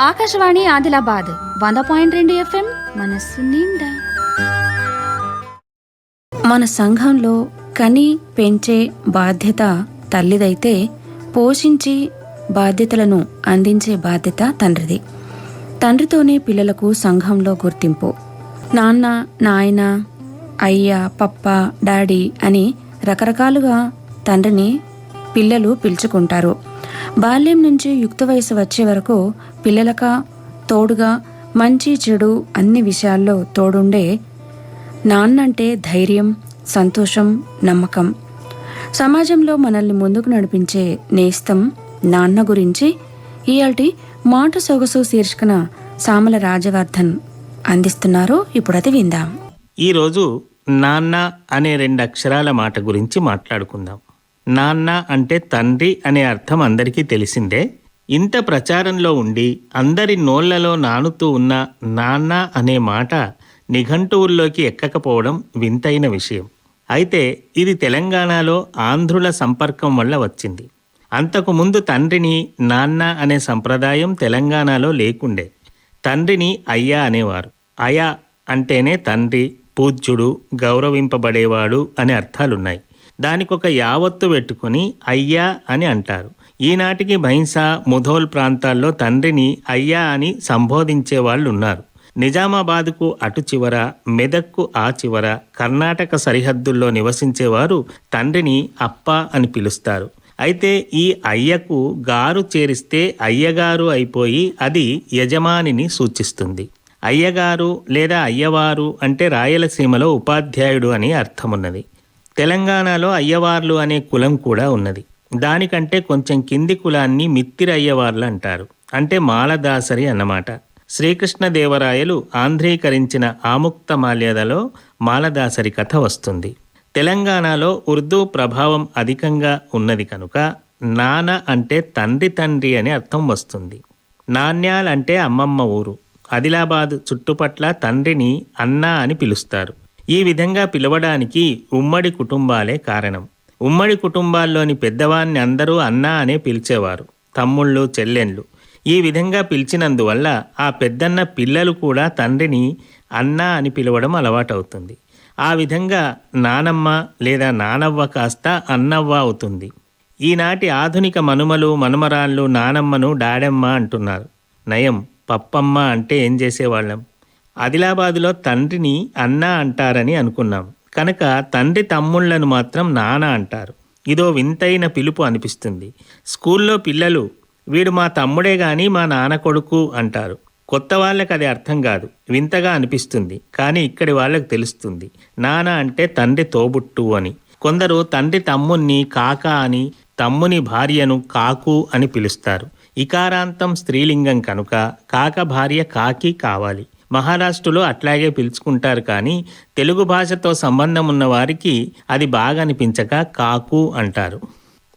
ఆకాశవాణి ఆదిలాబాద్ వంద పాయింట్ రెండు ఎఫ్ఎం మనస్సు నిండా. మన సంఘంలో కని పెంచే బాధ్యత తల్లిదైతే పోషించి బాధ్యతలను అందించే బాధ్యత తండ్రిది. తండ్రితోనే పిల్లలకు సంఘంలో గుర్తింపు. నాన్న నాయన అయ్య పప్ప డాడీ అని రకరకాలుగా తండ్రిని పిల్లలు పిలుచుకుంటారు. బాల్యం నుంచి యుక్త వయసు వచ్చే వరకు పిల్లలక తోడుగా మంచి చెడు అన్ని విషయాల్లో తోడుండే నాన్నంటే ధైర్యం సంతోషం నమ్మకం. సమాజంలో మనల్ని ముందుకు నడిపించే నేస్తం నాన్న గురించి ఇయాల్టి మాట సొగసు శీర్షికన సామల రాజవర్ధన్ అందిస్తున్నారు. ఇప్పుడు అది విందాం. ఈరోజు నాన్న అనే రెండు అక్షరాల మాట గురించి మాట్లాడుకుందాం. నాన్న అంటే తండ్రి అనే అర్థం అందరికీ తెలిసిందే. ఇంత ప్రచారంలో ఉండి అందరి నోళ్ళలో నానుతూ ఉన్న నాన్న అనే మాట నిఘంటువుల్లోకి ఎక్కకపోవడం వింతైన విషయం. అయితే ఇది తెలంగాణలో ఆంధ్రుల సంపర్కం వల్ల వచ్చింది. అంతకుముందు తండ్రిని నాన్న అనే సంప్రదాయం తెలంగాణలో లేకుండే. తండ్రిని అయ్యా అనేవారు. అయా అంటేనే తండ్రి పూజ్యుడు గౌరవింపబడేవాడు అనే అర్థాలున్నాయి. దానికొక యావత్తు పెట్టుకుని అయ్యా అని అంటారు. ఈనాటికి బైంసా ముధోల్ ప్రాంతాల్లో తండ్రిని అయ్యా అని సంబోధించే వాళ్ళు ఉన్నారు నిజామాబాద్కు అటు చివర మెదక్కు ఆ చివర కర్ణాటక సరిహద్దుల్లో నివసించేవారు తండ్రిని అప్ప అని పిలుస్తారు. అయితే ఈ అయ్యకు గారు చేరిస్తే అయ్యగారు అయిపోయి అది యజమానిని సూచిస్తుంది. అయ్యగారు లేదా అయ్యవారు అంటే రాయలసీమలో ఉపాధ్యాయుడు అని అర్థమున్నది. తెలంగాణలో అయ్యవార్లు అనే కులం కూడా ఉన్నది. దానికంటే కొంచెం కింది కులాన్ని మిత్తిరి అయ్యవార్లు అంటారు. అంటే మాలదాసరి అన్నమాట. శ్రీకృష్ణదేవరాయలు ఆంధ్రీకరించిన ఆముక్త మాల్యదలో మాలదాసరి కథ వస్తుంది. తెలంగాణలో ఉర్దూ ప్రభావం అధికంగా ఉన్నది కనుక నాన్న అంటే తండ్రి తండ్రి అని అర్థం వస్తుంది. నాణ్యాలంటే అమ్మమ్మ ఊరు. ఆదిలాబాద్ చుట్టుపట్ల తండ్రిని అన్నా అని పిలుస్తారు. ఈ విధంగా పిలవడానికి ఉమ్మడి కుటుంబాలే కారణం. ఉమ్మడి కుటుంబాల్లోని పెద్దవాన్ని అందరూ అన్నా అనే పిలిచేవారు తమ్ముళ్ళు చెల్లెళ్ళు. ఈ విధంగా పిలిచినందువల్ల ఆ పెద్దన్న పిల్లలు కూడా తండ్రిని అన్నా అని పిలవడం అలవాటవుతుంది. ఆ విధంగా నానమ్మ లేదా నానవ్వ కాస్త అన్నవ్వ అవుతుంది. ఈనాటి ఆధునిక మనుమలు మనుమరాళ్ళు నానమ్మను డాడమ్మ అంటున్నారు. నయం పప్పమ్మ అంటే ఏం చేసేవాళ్ళం? ఆదిలాబాదులో తండ్రిని అన్న అంటారని అనుకున్నాం. కనుక తండ్రి తమ్ముళ్ళను మాత్రం నాన్న అంటారు. ఇదో వింతైన పిలుపు అనిపిస్తుంది. స్కూల్లో పిల్లలు వీడు మా తమ్ముడే గాని మా నాన్న కొడుకు అంటారు. కొత్త వాళ్ళకి అది అర్థం కాదు. వింతగా అనిపిస్తుంది. కానీ ఇక్కడి వాళ్ళకి తెలుస్తుంది. నాన్న అంటే తండ్రి తోబుట్టు అని. కొందరు తండ్రి తమ్ముణ్ణి కాక అని తమ్ముని భార్యను కాకు అని పిలుస్తారు. ఇకారాంతం స్త్రీలింగం కనుక కాక భార్య కాకి కావాలి. మహారాష్ట్రలో అట్లాగే పిలుచుకుంటారు కానీ తెలుగు భాషతో సంబంధం ఉన్న వారికి అది బాగా అనిపించక కాకు అంటారు.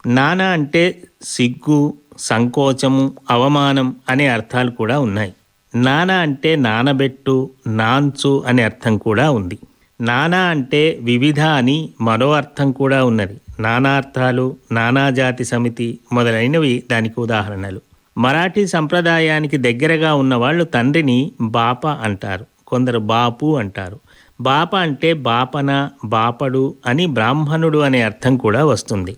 నానా అంటే సిగ్గు సంకోచము అవమానం అనే అర్థాలు కూడా ఉన్నాయి. నానా అంటే నానబెట్టు నాంచు అనే అర్థం కూడా ఉంది. నానా అంటే వివిధ అని మరో అర్థం కూడా ఉన్నది. నానార్థాలు నానాజాతి సమితి మొదలైనవి దానికి ఉదాహరణలు. మరాఠీ సంప్రదాయానికి దగ్గరగా ఉన్నవాళ్ళు తండ్రిని బాప అంటారు. కొందరు బాపు అంటారు. బాప అంటే బాపన బాపడు అని బ్రాహ్మణుడు అనే అర్థం కూడా వస్తుంది.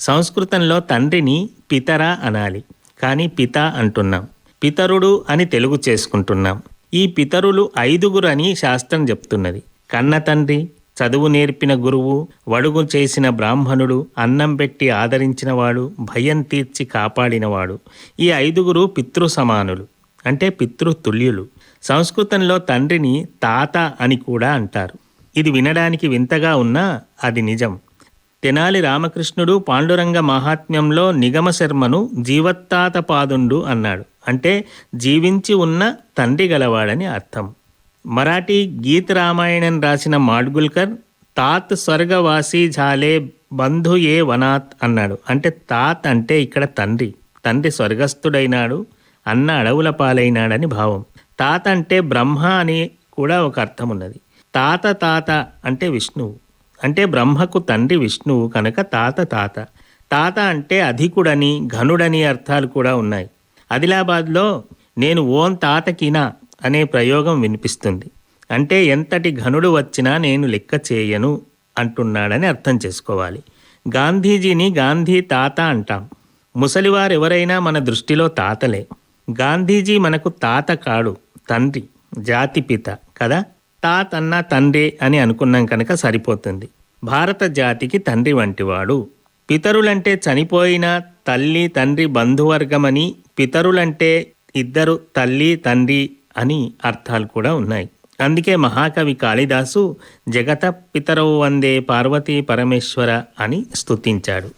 సంస్కృతంలో తండ్రిని పితర అనాలి. కానీ పిత అంటున్నాం. పితరుడు అని తెలుగు చేసుకుంటున్నాం. ఈ పితరులు ఐదుగురు అని శాస్త్రం చెప్తున్నది. కన్న తండ్రి చదువు నేర్పిన గురువు వడుగు చేసిన బ్రాహ్మణుడు అన్నం పెట్టి ఆదరించినవాడు భయం తీర్చి కాపాడినవాడు. ఈ ఐదుగురు పితృ సమానులు అంటే పితృతుల్యులు. సంస్కృతంలో తండ్రిని తాత అని కూడా అంటారు. ఇది వినడానికి వింతగా ఉన్నా అది నిజం. తెనాలి రామకృష్ణుడు పాండురంగ మహాత్మ్యంలో నిగమశర్మను జీవత్తాత పాదుండు అన్నాడు. అంటే జీవించి ఉన్న తండ్రి గలవాడని అర్థం. మరాఠీ గీత రామాయణం రాసిన మాడ్గుల్కర్ తాత్ స్వర్గవాసి ఝాలే బంధు ఏ వనాత్ అన్నాడు. అంటే తాత్ అంటే ఇక్కడ తండ్రి. తండ్రి స్వర్గస్థుడైనాడు అన్న అడవుల పాలైనాడని భావం. తాత అంటే బ్రహ్మ అని కూడా ఒక అర్థం ఉన్నది. తాత తాత అంటే విష్ణువు. అంటే బ్రహ్మకు తండ్రి విష్ణువు కనుక తాత తాత. తాత అంటే అధికుడని ఘనుడని అర్థాలు కూడా ఉన్నాయి. ఆదిలాబాద్లో నేను ఓం తాతకినా అనే ప్రయోగం వినిపిస్తుంది. అంటే ఎంతటి ఘనుడు వచ్చినా నేను లెక్క చేయను అంటున్నాడని అర్థం చేసుకోవాలి. గాంధీజీని గాంధీ తాత అంటాం. ముసలివారు ఎవరైనా మన దృష్టిలో తాతలే. గాంధీజీ మనకు తాత కాడు తండ్రి జాతిపిత కదా? తాత అన్న తండ్రి అని అనుకున్నాం కనుక సరిపోతుంది. భారత జాతికి తండ్రి వంటివాడు. పితరులంటే చనిపోయిన తల్లి తండ్రి బంధువర్గమని పితరులంటే ఇద్దరు తల్లి తండ్రి అని అర్థాలు కూడా ఉన్నాయి. అందుకే మహాకవి కాళిదాసు జగత పితరవు వందే పార్వతీ పరమేశ్వర అని స్తుతించాడు.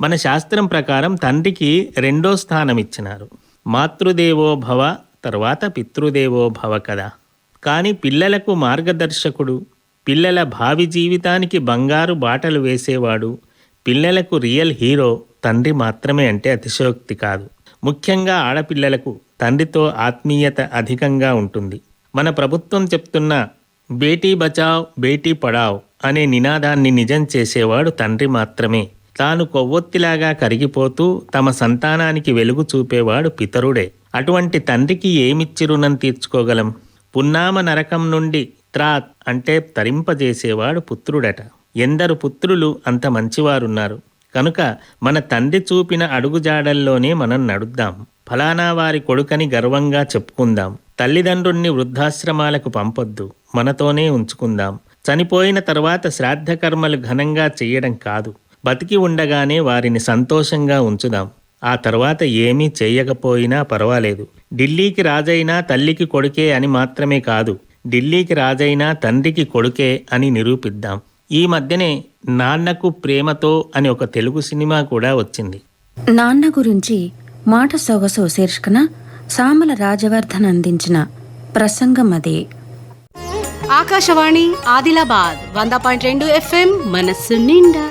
మన శాస్త్రం ప్రకారం తండ్రికి రెండో స్థానం ఇచ్చినారు మాతృదేవో భవ తర్వాత పితృదేవో భవ కదా కానీ పిల్లలకు మార్గదర్శకుడు పిల్లల భావి జీవితానికి బంగారు బాటలు వేసేవాడు పిల్లలకు రియల్ హీరో తండ్రి మాత్రమే అంటే అతిశయోక్తి కాదు. ముఖ్యంగా ఆడపిల్లలకు తండ్రితో ఆత్మీయత అధికంగా ఉంటుంది. మన ప్రభుత్వం చెప్తున్న బేటీ బచావ్ బేటీ పడావ్ అనే నినాదాన్ని నిజం చేసేవాడు తండ్రి మాత్రమే. తాను కొవ్వొత్తిలాగా కరిగిపోతూ తమ సంతానానికి వెలుగు చూపేవాడు పితరుడే. అటువంటి తండ్రికి ఏమిచ్చి రుణం తీర్చుకోగలం? పున్నామ నరకం నుండి త్రాత్ అంటే తరింపజేసేవాడు పుత్రుడట. ఎందరు పుత్రులు అంత మంచివారున్నారు. కనుక మన తండ్రి చూపిన అడుగుజాడల్లోనే మనం నడుద్దాం. ఫలానా వారి కొడుకని గర్వంగా చెప్పుకుందాం. తల్లిదండ్రుల్ని వృద్ధాశ్రమాలకు పంపొద్దు. మనతోనే ఉంచుకుందాం. చనిపోయిన తర్వాత శ్రాద్ధ కర్మలు ఘనంగా చెయ్యడం కాదు. బతికి ఉండగానే వారిని సంతోషంగా ఉంచుదాం. ఆ తర్వాత ఏమీ చేయకపోయినా పర్వాలేదు. ఢిల్లీకి రాజైనా తల్లికి కొడుకే అని మాత్రమే కాదు. ఢిల్లీకి రాజైనా తండ్రికి కొడుకే అని నిరూపిద్దాం. ఈ మధ్యనే నాన్నకు ప్రేమతో అని ఒక తెలుగు సినిమా కూడా వచ్చింది. నాన్న గురించి మాట సొగసు శీర్షికన సామల రాజవర్ధన్ అందించిన ప్రసంగం అదే. ఆకాశవాణి ఆదిలాబాద్ వంద పాయింట్ రెండు ఎఫ్ఎం మనస్సు నిండా.